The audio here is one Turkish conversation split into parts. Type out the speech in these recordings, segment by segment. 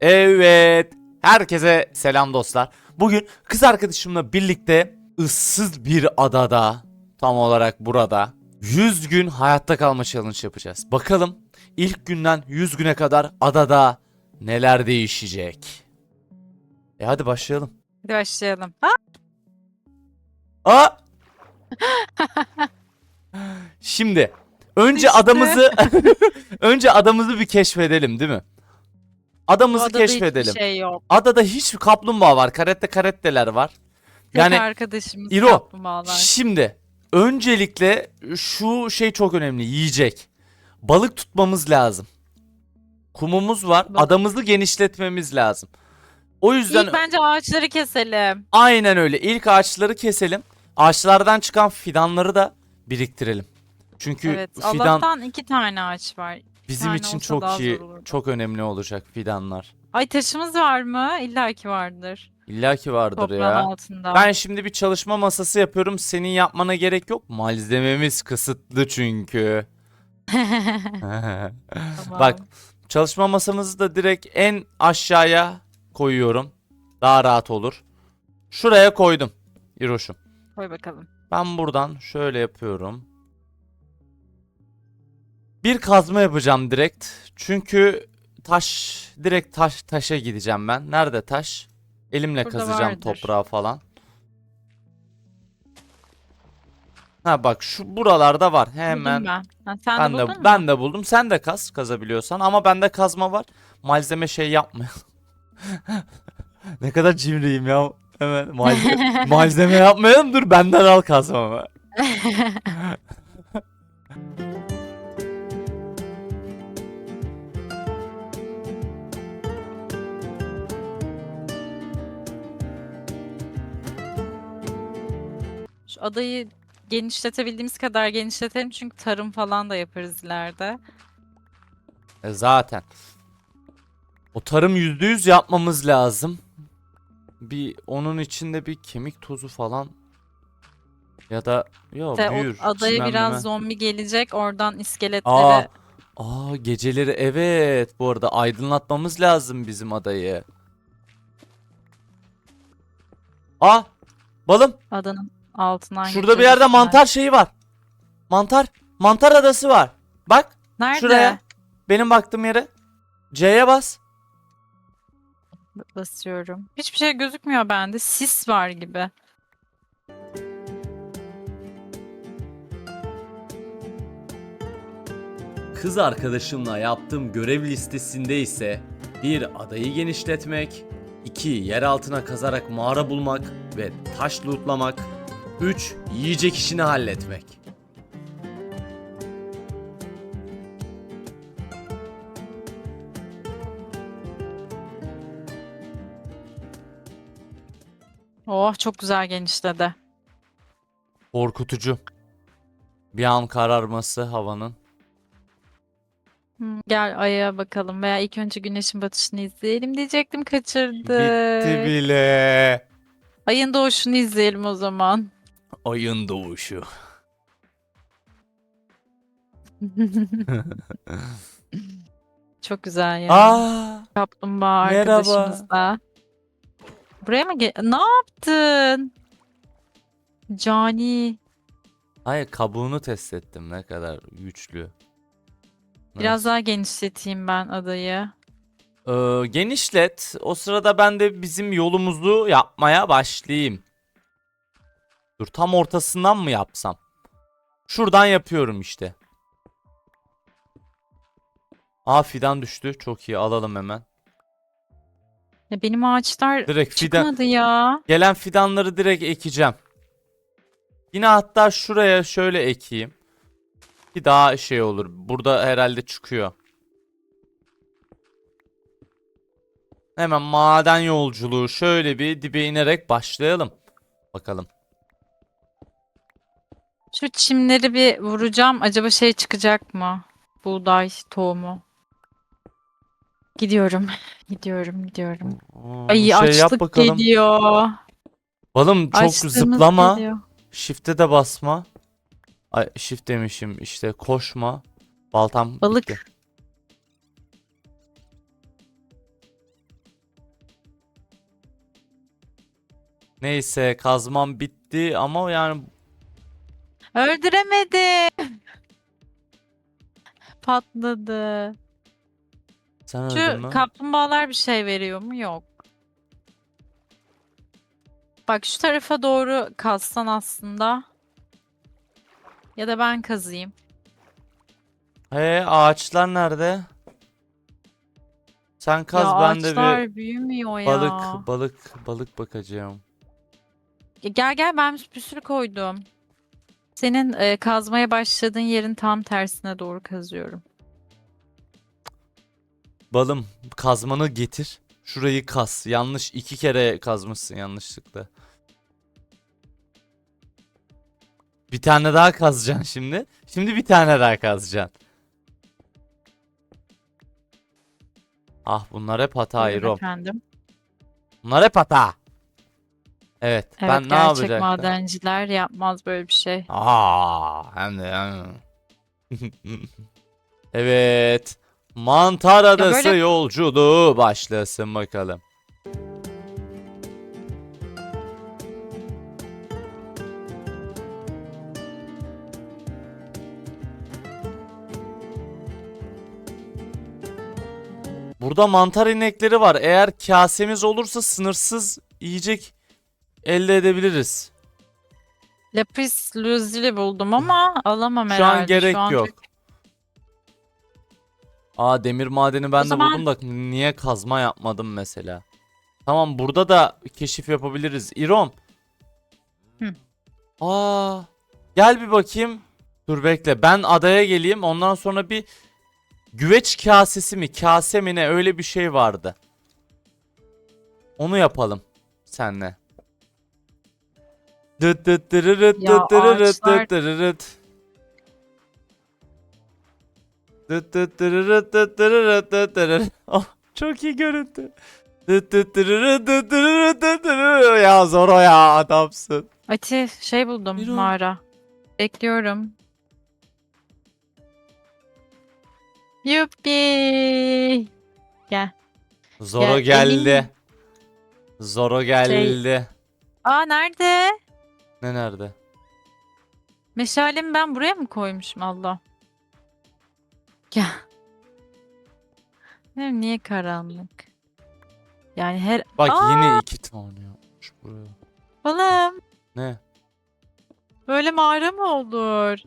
Evet. Herkese selam dostlar. Bugün kız arkadaşımla birlikte ıssız bir adada tam olarak burada 100 gün hayatta kalma challenge yapacağız. Bakalım ilk günden 100 güne kadar adada neler değişecek. E hadi başlayalım. Hadi başlayalım. Ha? Aa! Şimdi önce Düştü. adamızı önce adamızı bir keşfedelim değil mi? Adamızı adada keşfedelim. hiçbir şey yok. Adada hiç kaplumbağa var. Karette karetteler var. Tek Yani arkadaşımız İro. Şimdi öncelikle şu şey çok önemli. Yiyecek. Balık tutmamız lazım. Kumumuz var. Balık. Adamızı genişletmemiz lazım. O yüzden İlk bence ağaçları keselim. aynen öyle. İlk ağaçları keselim. Ağaçlardan çıkan fidanları da biriktirelim. Çünkü Evet. fidan Allah'tan iki tane ağaç var. Bizim tane için olsa çok daha iyi, zor olurdu. çok önemli olacak fidanlar. Ay taşımız var mı? İlla ki vardır. İlla ki vardır Toprağın ya. altında. Ben şimdi bir çalışma masası yapıyorum. Senin yapmana gerek yok. Malzememiz kısıtlı çünkü. Tamam. Bak çalışma masamızı da direkt en aşağıya koyuyorum. Daha rahat olur. Şuraya koydum. İroş'um. Koy bakalım. Ben buradan şöyle yapıyorum. Bir kazma yapacağım direkt. Çünkü taş direkt taş taşa gideceğim ben. Nerede taş? Elimle Burada kazacağım vardır. toprağı falan. Ha bak şu buralarda var. Hemen Buldum ben. Ha, sen ben de de buldun mu? ben de buldum. Sen de kaz kazabiliyorsan ama bende kazma var. Malzeme şey yapmayalım. ne kadar cimriyim ya. Hemen malzeme, malzeme yapmayalım dur benden al kazmamı. adayı genişletebildiğimiz kadar genişletelim çünkü tarım falan da yaparız ileride. E zaten. O tarım yüzde yüz yapmamız lazım. Bir onun içinde bir kemik tozu falan ya da yo İşte o büyür. adaya çimen biraz zombi gelecek oradan iskeletleri Aa, aa geceleri evet bu arada aydınlatmamız lazım bizim adayı. Aa balım adanın altından şurada bir yerde mantar şeyi var. Mantar mantar adası var. Bak Nerede? şuraya benim baktığım yere. C'ye bas. Basıyorum. Hiçbir şey gözükmüyor bende. Sis var gibi. Kız arkadaşımla yaptığım görev listesinde ise 1. Adayı genişletmek 2. Yer altına kazarak mağara bulmak ve taş lootlamak 3. Yiyecek işini halletmek. Oh çok güzel genişledi. Korkutucu. Bir an kararması havanın. Hmm, Gel aya bakalım veya ilk önce güneşin batışını izleyelim diyecektim kaçırdık. Bitti bile. Ayın doğuşunu izleyelim o zaman. Ayın doğuşu. Çok güzel ya. Aa, Kaplumbağa merhaba. arkadaşımız da. Buraya mı gel? Ne yaptın? Cani. hayır kabuğunu test ettim ne kadar güçlü. Biraz daha genişleteyim ben adayı. Ee, genişlet. O sırada ben de bizim yolumuzu yapmaya başlayayım. Dur tam ortasından mı yapsam? Şuradan yapıyorum işte. Aa fidan düştü. Çok iyi alalım hemen. Ya benim ağaçlar Direkt fidan çıkmadı ya. gelen fidanları direkt ekeceğim. Yine hatta şuraya şöyle ekeyim. Ki daha şey olur. Burada herhalde çıkıyor. Hemen maden yolculuğu şöyle bir dibe inerek başlayalım. Bakalım. Şu çimleri bir vuracağım. Acaba şey çıkacak mı? Buğday tohumu. Gidiyorum. Gidiyorum, gidiyorum. Ay şey açlık bakalım. geliyor. Balım çok Açlığımız zıplama. Shift'e de basma. Ay shift demişim işte koşma. Baltam Balık. Bitti. Neyse kazmam bitti ama yani Öldüremedim. Patladı. sen öldün Şu mü? kaplumbağalar bir şey veriyor mu? Yok. Bak şu tarafa doğru kazsan aslında. Ya da ben kazıyım. He ağaçlar nerede? Sen kaz ya ben de ağaçlar bir büyümüyor ya. balık balık balık bakacağım. Ya Gel gel ben bir sürü koydum. Senin e, kazmaya başladığın yerin tam tersine doğru kazıyorum. Balım kazmanı getir. Şurayı kaz. Yanlış iki kere kazmışsın yanlışlıkla. Bir tane daha kazacaksın şimdi. Şimdi bir tane daha kazacaksın. Ah bunlar hep hata Buyurun İrom. efendim. Bunlar hep hata. Evet, Evet ben ne gerçek yapacaktım? madenciler yapmaz böyle bir şey. Aa, hem de de. Evet. Mantar Adası böyle- yolculuğu başlasın bakalım. Burada mantar inekleri var. Eğer kasemiz olursa sınırsız yiyecek elde edebiliriz. Lapis lazuli buldum ama alamam Şu herhalde. an gerek Şu an yok. çok- Aa demir madeni ben de zaman- buldum da niye kazma yapmadım mesela. Tamam burada da keşif yapabiliriz. İrom. Hı. Aa gel bir bakayım. Dur bekle ben adaya geleyim ondan sonra bir güveç kasesi mi kase mi ne öyle bir şey vardı. Onu yapalım senle. Dıt dıt dırırıt Ya dıt dırırıt ağaçlar- dıt dırırıt. Dıt dıt dırırıt dıt dırırıt dıt dırırıt. Oh, çok iyi görüntü. Dıt dıt dırırıt dıt dırırıt dıt dırırıt. Ya ya adamsın. Ati şey buldum o- mağara. Bekliyorum. Yuppi. Gel. Zoro Ya, geldi. Zoro geldi. Aa nerede? Ne nerede? Meşalemi ben buraya mı koymuşum Allah? Gel. Benim niye karanlık? Yani her... Bak Aa! yine iki tane yapmış buraya. Oğlum Ne? böyle mağara mı olur?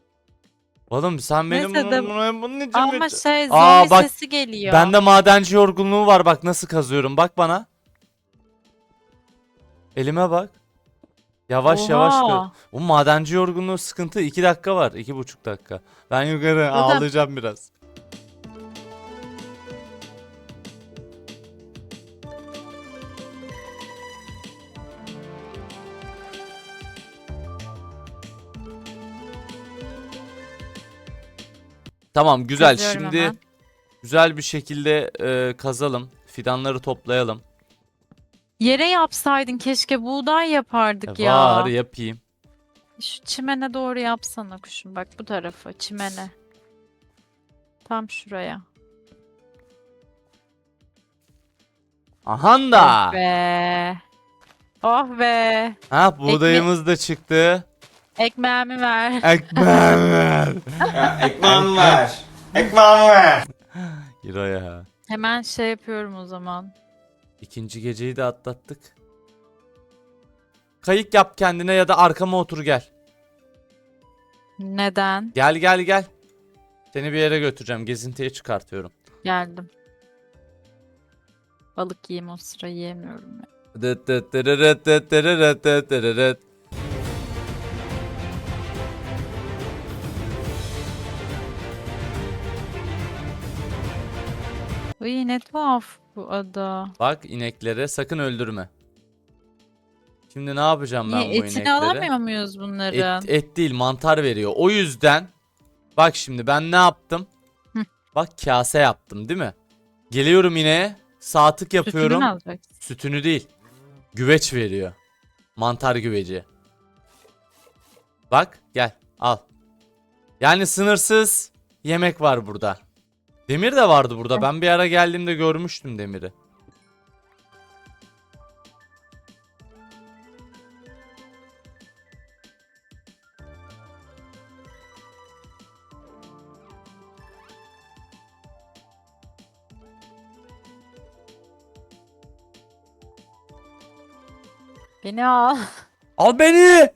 Oğlum sen benim Neyse de- bunun, bunun, bunun için Ama şey zombi Aa, bak, sesi geliyor. Bende madenci yorgunluğu var bak nasıl kazıyorum bak bana. Elime bak. Yavaş yavaş. Oha. Bu madenci yorgunluğu sıkıntı 2 dakika var. iki buçuk dakika. Ben yukarı ağlayacağım biraz. Tamam güzel. Kazıyorum Şimdi hemen. güzel bir şekilde e, kazalım. Fidanları toplayalım. Yere yapsaydın keşke buğday yapardık E, ya. Var yapayım. Şu çimene doğru yapsana kuşum. Bak bu tarafa çimene. Tam şuraya. Ahan da. Oh be. Oh be. Ha buğdayımız da çıktı. Ekmeğimi ver. Ekmeğim ver. Ekmeğimi ver. Ekmeğimi ver. Giro ya. Hemen şey yapıyorum o zaman. İkinci geceyi de atlattık. Kayık yap kendine ya da arkama otur gel. Neden? Gel gel gel. Seni bir yere götüreceğim. Gezintiye çıkartıyorum. Geldim. Balık yiyeyim o sıra yiyemiyorum ya. Dıt dıt dırırıt dıt dırırıt dıt dırırıt. Uy ne tuhaf bu ada. Bak ineklere sakın öldürme. Şimdi ne yapacağım ben Niye bu etini inekleri? alamıyor muyuz bunların? Et, et değil mantar veriyor. O yüzden bak şimdi ben ne yaptım? Hı. Bak kase yaptım değil mi? Geliyorum ineğe sağ tık Sütünü yapıyorum. mü alacaksın? Sütünü değil. Güveç veriyor. Mantar güveci. Bak gel al. Yani sınırsız yemek var burada. Demir de vardı burada. Ben bir ara geldiğimde görmüştüm demiri. Beni al. Al beni.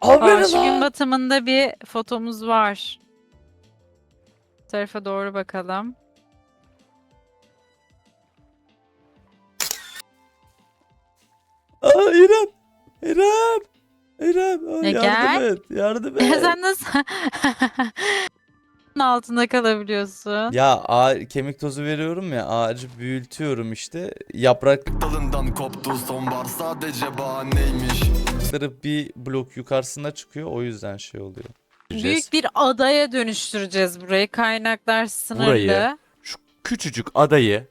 Al beni Karşı gün batımında bir fotomuz var. Tarafa doğru bakalım. Aa, İrem. İrem. İrem. Aa, E, yardım gel. et. Yardım et. Sen nasıl altında kalabiliyorsun? Ya ağa- kemik tozu veriyorum ya ağacı büyütüyorum işte yaprakları Dalından koptu sonbahar sadece bahaneymiş bir blok yukarısına çıkıyor o yüzden şey oluyor. Büyük bir adaya dönüştüreceğiz burayı. Kaynaklar sınırlı. Burayı. Şu küçücük adayı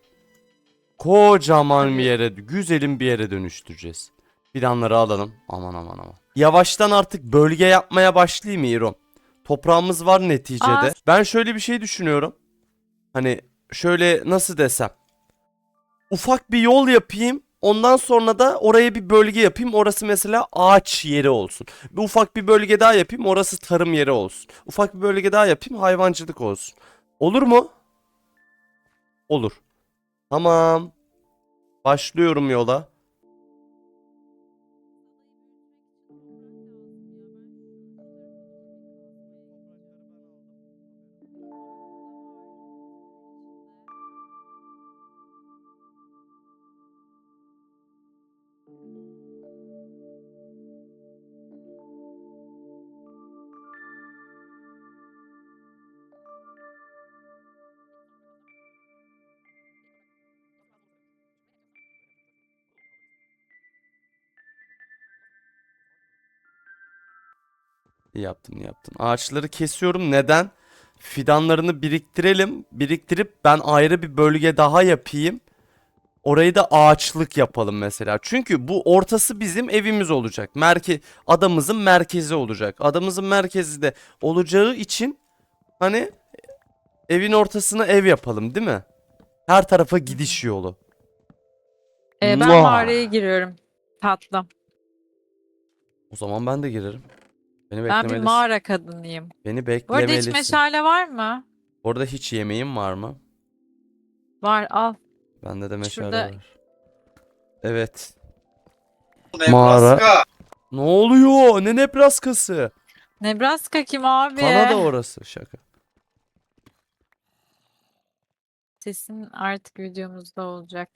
kocaman bir yere güzelim bir yere dönüştüreceğiz. Fidanları alalım. Aman aman aman. Yavaştan artık bölge yapmaya başlayayım mı İrom? Toprağımız var neticede. Aa. Ben şöyle bir şey düşünüyorum. Hani şöyle nasıl desem. Ufak bir yol yapayım. Ondan sonra da oraya bir bölge yapayım. Orası mesela ağaç yeri olsun. Bir ufak bir bölge daha yapayım. Orası tarım yeri olsun. Ufak bir bölge daha yapayım. Hayvancılık olsun. Olur mu? Olur. Tamam. Başlıyorum yola. İyi yaptın. Ağaçları kesiyorum. Neden? Fidanlarını biriktirelim. Biriktirip ben ayrı bir bölge daha yapayım. Orayı da ağaçlık yapalım mesela. Çünkü bu ortası bizim evimiz olacak. Merke adamızın merkezi olacak. Adamızın merkezi de olacağı için hani evin ortasına ev yapalım değil mi? Her tarafa gidiş yolu. Ee, ben Mua. mağaraya giriyorum. Tatlım. O zaman ben de girerim. Beni Ben bir beklemelisin. mağara kadınıyım. Beni Bu arada hiç beklemelisin. meşale var mı? Orada hiç yemeğin var mı? Var al. Bende de meşale Şurada- var. Evet. Nebraska. Mağara. Ne oluyor? Ne Nebraska'sı? Nebraska kim abi? Kanada orası. Şaka. Sesin artık videomuzda olacak.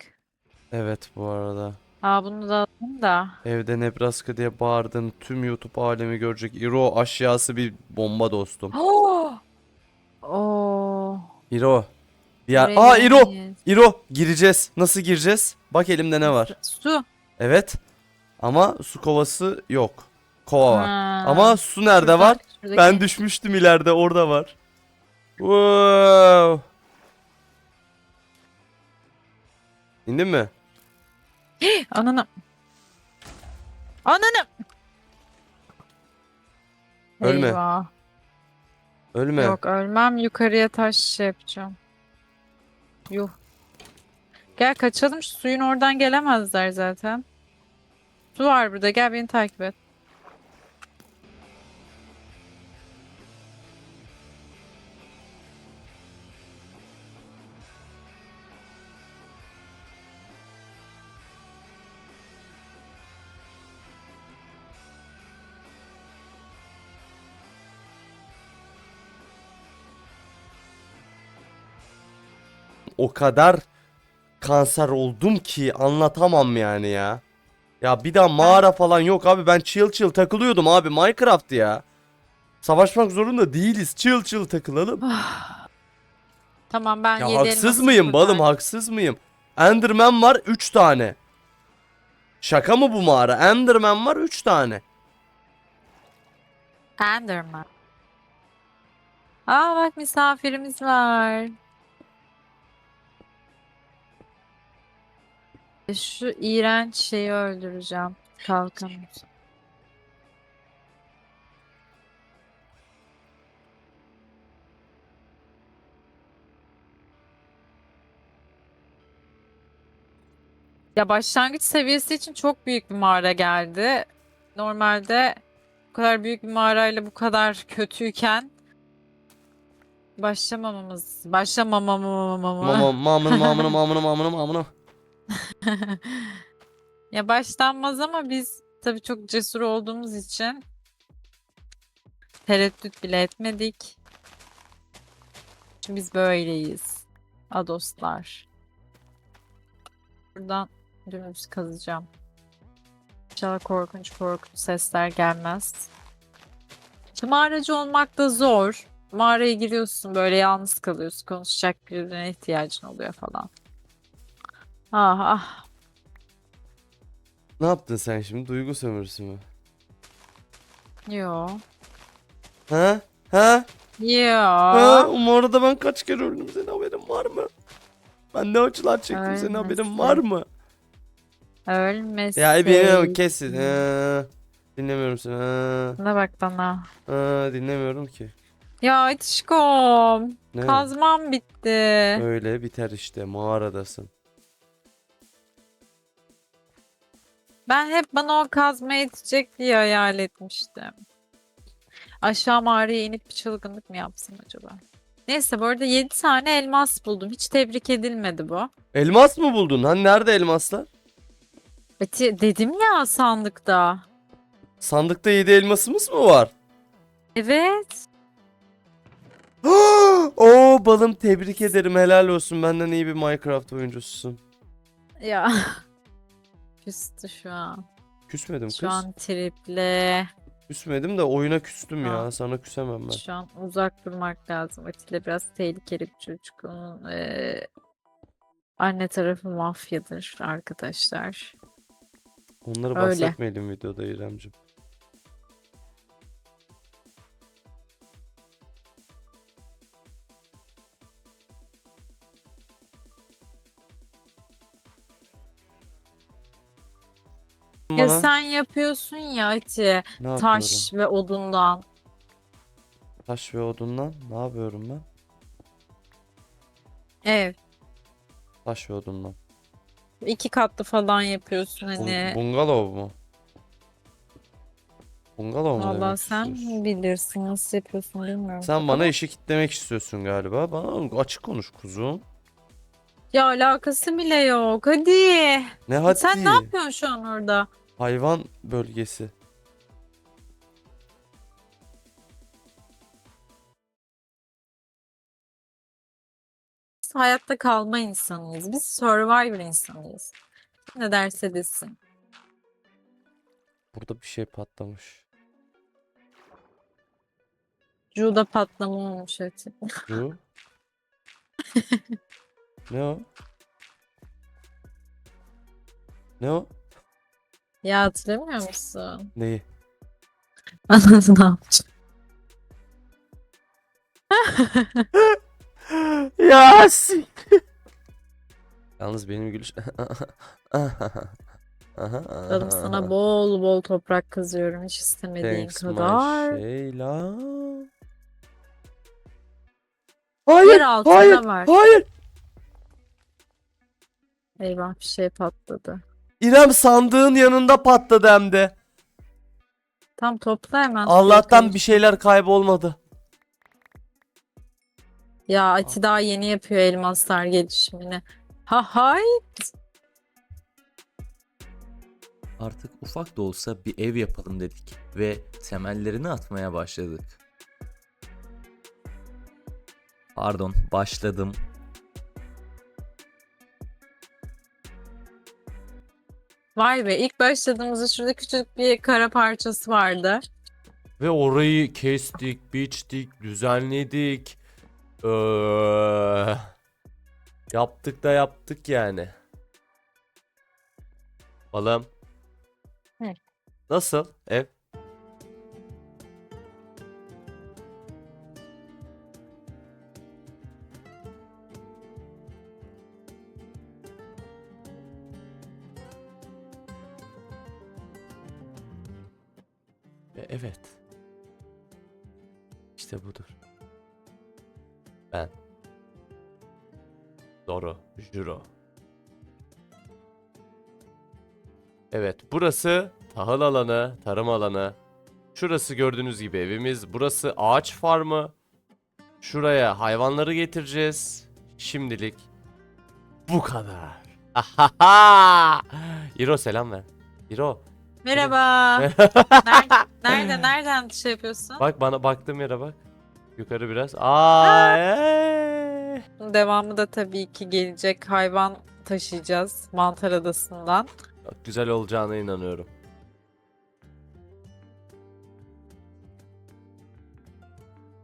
Evet bu arada. Aa bunu da alayım da. Evde Nebraska diye bağırdın. Tüm YouTube alemi görecek. İro aşağısı bir bomba dostum. Oo. İro. Ya Buraya Aa İro. giremeyiz. İro gireceğiz. Nasıl gireceğiz? Bak elimde ne var? Su. Evet. Ama su kovası yok. Kova var. Ha. Ama su nerede Şurada- var? şuradaki- Ben düşmüştüm ileride orada var. Wow. İndin mi? Ananı. Ananı. Ölme. Eyvah. Ölme. Yok ölmem yukarıya taş şey yapacağım. Yuh. Gel kaçalım şu suyun oradan gelemezler zaten. Su var burada gel beni takip et. O kadar kanser oldum ki anlatamam yani ya. Ya bir daha mağara falan yok abi ben chill chill takılıyordum abi Minecraft ya. Savaşmak zorunda değiliz. Chill chill takılalım. Tamam ben Ya yedi haksız mıyım balım haksız mıyım? Enderman var 3 tane. Şaka mı bu mağara? Enderman var 3 tane. Enderman. Aa bak misafirimiz var. Şu iğrenç şeyi öldüreceğim. Kalkanı. Ya başlangıç seviyesi için çok büyük bir mağara geldi. Normalde bu kadar büyük bir mağarayla bu kadar kötüyken başlamamamız, başlamamamamamamı. Ya başlanmaz ama biz tabii çok cesur olduğumuz için tereddüt bile etmedik. Çünkü biz böyleyiz. Adoslar. Buradan dümdüz kazacağım. İnşallah korkunç korkunç sesler gelmez. Mağaracı olmak da zor. Mağaraya giriyorsun böyle yalnız kalıyorsun. Konuşacak birine ihtiyacın oluyor falan. Ah ah. Ne yaptın sen şimdi? Duygu sömürüsü mü? Yo. Ha? Ha? Yo. Ha? O arada ben kaç kere öldüm senin haberin var mı? Ben ne acılar çektim senin haberin var mı? Ölmesin. Ya benim kesin. Ha. Dinlemiyorum seni. Ha. Ne bak bana. Ha, dinlemiyorum ki. Ya. Ne? Kazmam bitti. Öyle biter işte mağaradasın. Ben hep bana o kazma yetecek diye hayal etmiştim. Aşağı mağaraya inip bir çılgınlık mı yapsam acaba? Neyse bu arada 7 tane elmas buldum. Hiç tebrik edilmedi bu. Elmas mı buldun? Hani nerede elmaslar? Eti dedim ya sandıkta. Sandıkta 7 elmasımız mı var? Evet. Oo balım tebrik ederim helal olsun benden iyi bir Minecraft oyuncususun. Ya. Küstü şu an. Küsmedim kız. Şu an triple. Küsmedim de oyuna küstüm ya Aa. sana küsemem ben. Şu an uzak durmak lazım. Atilla biraz tehlikeli bir çocuk. Onun eee, anne tarafı mafyadır arkadaşlar. Onları Öyle. bahsetmeyelim videoda İremcim. Bana sen yapıyorsun ya Ati. ne? Taş ve odundan. Taş ve odundan ne yapıyorum ben? Ev. Taş ve odundan. iki katlı falan yapıyorsun hani. bungalov mu? Bungalov mu Valla demek sen istiyorsun? bilirsin nasıl yapıyorsun bilmiyorum. Sen bana işi kitlemek istiyorsun galiba. Bana açık konuş kuzum. Ya alakası bile yok. Hadi. Ne hadi? Sen ne yapıyorsun şu an orada? Hayvan bölgesi. Biz hayatta kalma insanıyız. Biz survivor insanıyız. Ne derse desin. Burada bir şey patlamış. Juda patlama olmuş. Bu. ne o? Ne o? Ya hatırlamıyor musun? Neyi? Anladın ne yapacak? ya Yalnız benim gülüş... Canım sana bol bol toprak kazıyorum hiç istemediğin Thanks my kadar. Şeyla. Yer Hayır, altında hayır, var. hayır. Eyvah bir şey patladı. İrem sandığın yanında patladı hem de. Tam topla hemen. Allah'tan bir şeyler kaybolmadı. Ya Ati daha yeni yapıyor elmaslar gelişimini. Ha hay. Artık ufak da olsa bir ev yapalım dedik ve temellerini atmaya başladık. Pardon, başladım. Vay be ilk başladığımızda şurada küçük bir kara parçası vardı. Ve orayı kestik, biçtik, düzenledik. Ee, yaptık da yaptık yani. Balım. Hı. Nasıl ev? Evet burası tahıl alanı, tarım alanı. Şurası gördüğünüz gibi evimiz. Burası ağaç farmı. Şuraya hayvanları getireceğiz. Şimdilik bu kadar. Ahaha! İro selam ver. İro. Merhaba. Nerede, nerede, nereden şey yapıyorsun? Bak bana baktığım yere bak. Yukarı biraz. Aa. ee. Devamı da tabii ki gelecek. Hayvan taşıyacağız Mantar Adası'ndan. Güzel olacağına inanıyorum.